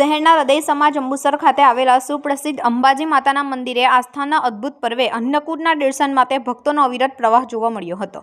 શહેરના હૃદય સમાજ અંબુસર ખાતે આવેલા સુપ્રસિદ્ધ અંબાજી માતાના મંદિરે આસ્થાના અદ્ભુત પર્વે અન્નકૂટના દર્શન માટે ભક્તોનો અવિરત પ્રવાહ જોવા મળ્યો હતો.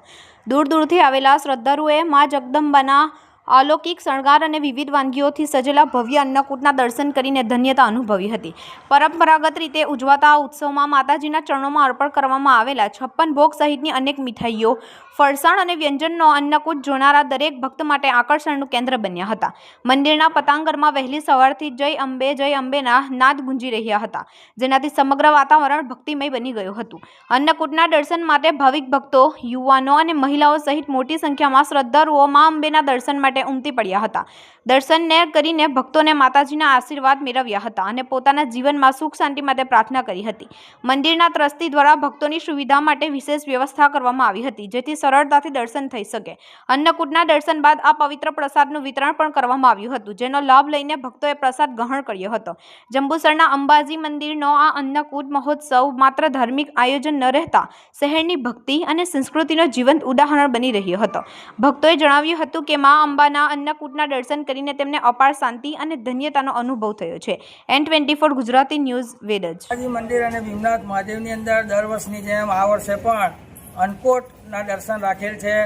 દૂર દૂરથી આવેલા શ્રદ્ધાળુઓએ મા જગદંબાના અલૌકિક શણગાર અને વિવિધ વાનગીઓથી સજેલા ભવ્ય અન્નકૂટના દર્શન કરીને ધન્યતા અનુભવી હતી. પરંપરાગત રીતે ઉજવાતા આ ઉત્સવમાં માતાજીના ચરણોમાં અર્પણ કરવામાં આવેલા છપ્પન ભોગ સહિતની અનેક મીઠાઈઓ, ફરસાણ અને વ્યંજનનો અન્નકૂટ જોનારા દરેક ભક્ત માટે આકર્ષણનું કેન્દ્ર બન્યા હતા. મંદિરના પતાંગરમાં વહેલી સવારથી જય અંબે, જય અંબેના નાદ ગુંજી રહ્યા હતા, જેનાથી સમગ્ર વાતાવરણ ભક્તિમય બની ગયું હતું. અન્નકૂટના દર્શન માટે ભાવિક ભક્તો, યુવાનો અને મહિલાઓ સહિત મોટી સંખ્યામાં શ્રદ્ધાળુઓ મા અંબેના દર્શન માટે ઉમટી પડ્યા હતા. દર્શનને કરીને ભક્તોને માતાજીના આશીર્વાદ મેળવ્યા હતા અને પોતાના જીવનમાં સુખ શાંતિ માટે પ્રાર્થના કરી હતી. મંદિરના ટ્રસ્ટી દ્વારા ભક્તોની સુવિધા માટે વિશેષ વ્યવસ્થા કરવામાં આવી હતી, જેથી સરળતાથી દર્શન થઈ શકે. અન્નકૂટના દર્શન બાદ આ પવિત્ર પ્રસાદનું વિતરણ પણ કરવામાં આવ્યું હતું, જેનો લાભ લઈને ભક્તોએ પ્રસાદ ગ્રહણ કર્યો હતો. જંબુસરના અંબાજી મંદિરનો આ અન્નકૂટ મહોત્સવ માત્ર ધાર્મિક આયોજન ન રહેતા, શહેરની ભક્તિ અને સંસ્કૃતિનો જીવંત ઉદાહરણ બની રહ્યો હતો. ભક્તોએ જણાવ્યું હતું કે મા અંબાના અન્નકૂટના દર્શન કરીને તેમને અપાર શાંતિ અને ધન્યતાનો અનુભવ થયો છે. N twenty four Gujarati news વેદજ Ambaji મંદિર અને ભીમનાથ મહાદેવની અંદર દર વર્ષની જેમ આ વર્ષે પણ અન્નકૂટના દર્શન રાખેલ છે.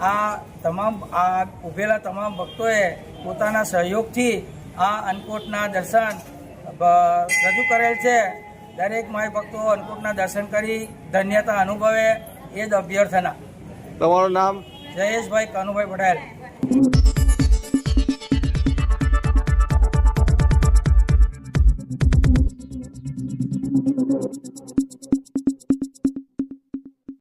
આ તમામ આ ઉભેલા તમામ ભક્તોએ પોતાના સહયોગથી આ અન્નકૂટના દર્શન રજૂ કરેલ છે. દરેક માય ભક્તો અન્નકૂટના દર્શન કરી ધન્યતા અનુભવે એ જ અભ્યર્થના. તમારું નામ? જયેશભાઈ કાનુભાઈ પટેલ.